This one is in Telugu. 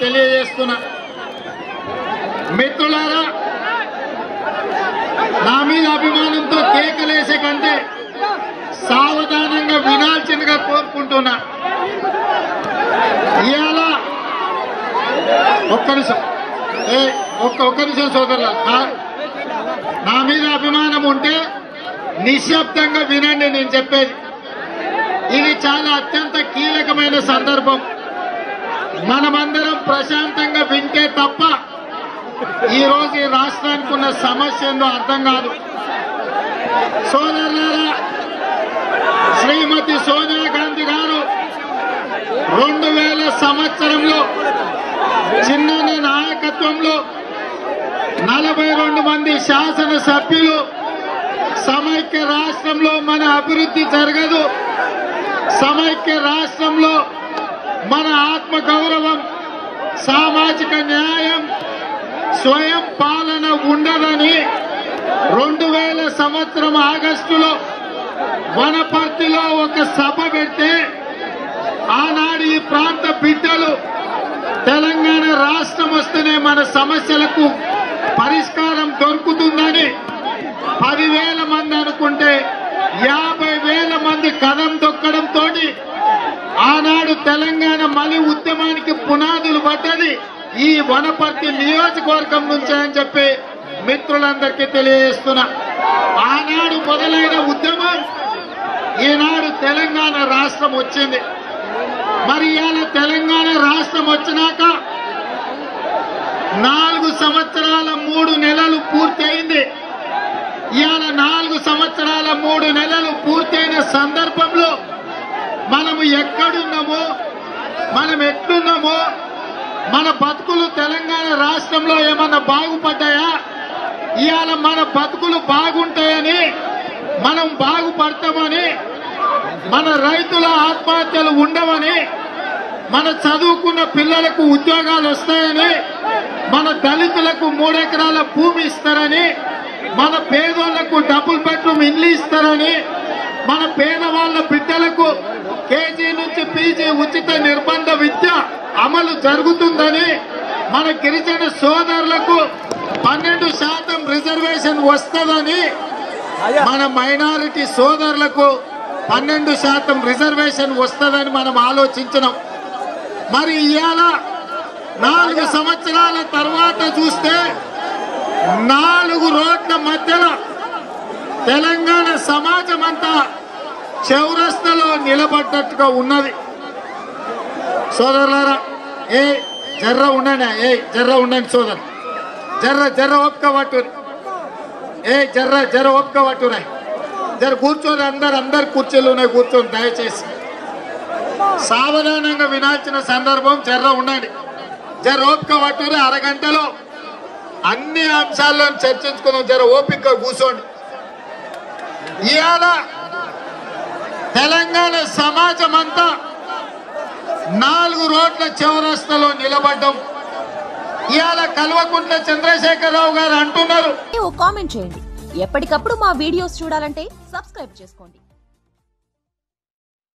తెలియజేస్తున్నా. మిత్రులారా నా మీద అభిమానంతో కేకలేసే కంటే సావధానంగా వినాల్సిందిగా కోరుకుంటున్నా. ఇవాళ ఒక్క నిమిషం. ఒక్క ఒక్క నిమిషం సోదరుల నా మీద అభిమానం నిశ్శబ్దంగా వినండి నేను చెప్పేది. ఇది చాలా అత్యంత కీలకమైన సందర్భం. మనమందరం ప్రశాంతంగా వింటే తప్ప ఈ రోజు ఈ రాష్ట్రానికి ఉన్న సమస్య ఏందో అర్థం కాదు. సోదరులారా శ్రీమతి సోనియా గాంధీ గారు రెండు వేల సంవత్సరంలో చిన్న నాయకత్వంలో నలభై రెండు మంది శాసన సభ్యులు సమైక్య రాష్ట్రంలో మన అభివృద్ధి జరగదు. సమైక్య రాష్ట్రంలో మన ఆత్మ గౌరవం సామాజిక న్యాయం స్వయం పాలన ఉండదని రెండు వేల సంవత్సరం ఆగస్టులో వనపర్తిలో ఒక సభ పెడితే ఆనాడు ఈ ప్రాంత బిడ్డలు తెలంగాణ రాష్ట్రం వస్తేనే మన సమస్యలకు పరిష్కారం దొరుకుతుందని పదివేల మంది అనుకుంటే యాభై వేల మంది కదం తొక్కడంతో ఆనాడు తెలంగాణ మలి ఉద్యమానికి పునాదులు పడ్డది ఈ వనపర్తి నియోజకవర్గం నుంచే అని చెప్పి మిత్రులందరికీ తెలియజేస్తున్నా. ఆనాడు మొదలైన ఉద్యమం ఈనాడు తెలంగాణ రాష్ట్రం వచ్చింది. మరి ఇలా తెలంగాణ రాష్ట్రం వచ్చినాక నాలుగు సంవత్సరాల మూడు నెలలు ఇవాళ నాలుగు సంవత్సరాల మూడు నెలలు పూర్తయిన సందర్భంలో మనము ఎక్కడున్నామో మనం ఎట్లున్నామో మన బతుకులు తెలంగాణ రాష్ట్రంలో ఏమన్నా బాగుపడ్డాయా? ఇవాళ మన బతుకులు బాగుంటాయని మనం బాగుపడతామని మన రైతుల ఆత్మహత్యలు ఉండవని మన చదువుకున్న పిల్లలకు ఉద్యోగాలు వస్తాయని మన దళితులకు మూడెకరాల భూమి ఇస్తారని మన పేదోళ్ళకు డబుల్ బెడ్రూమ్ ఇల్లు ఇస్తారని మన పేదవాళ్ళ బిడ్డలకు కేజీ నుంచి పీజీ ఉచిత నిర్బంధ విద్య అమలు జరుగుతుందని మన గిరిజన సోదరులకు పన్నెండు శాతం రిజర్వేషన్ వస్తుందని మన మైనారిటీ సోదరులకు పన్నెండు శాతం రిజర్వేషన్ వస్తుందని మనం ఆలోచించినాం. మరి ఇవాళ నాలుగు సంవత్సరాల తర్వాత చూస్తే నాలుగు రోడ్ల మధ్యలో తెలంగాణ సమాజం అంతా చౌరస్తలో నిలబడ్డట్టుగా ఉన్నది. సోదరులారా ఏ జర్ర ఉండండి ఏ జర్ర ఉండండి సోదరు. జర్ర జర్ర ఒక్క పట్టు ఏ జర్ర జర్ర ఒక్క పట్టురా జర కూర్చొని అందరు అందరు కుర్చీలు ఉన్నాయి కూర్చొని దయచేసి. సావధానంగా వినాల్సిన సందర్భం జర్ర ఉండండి. జర ఓపిక పట్టురే అరగంటలో అన్ని అంశాల్లో చర్చించుకుందాం జర ఓపిక కూర్చోండి. ఇవాళ తెలంగాణ సమాజం అంతా నాలుగు రోడ్ల చివరస్తలో నిలబడ్డం. ఇవాళ కల్వకుంట్ల చంద్రశేఖరరావు గారు అంటున్నారు. కామెంట్ చేయండి. ఎప్పటికప్పుడు మా వీడియోస్ చూడాలంటే సబ్స్క్రైబ్ చేసుకోండి.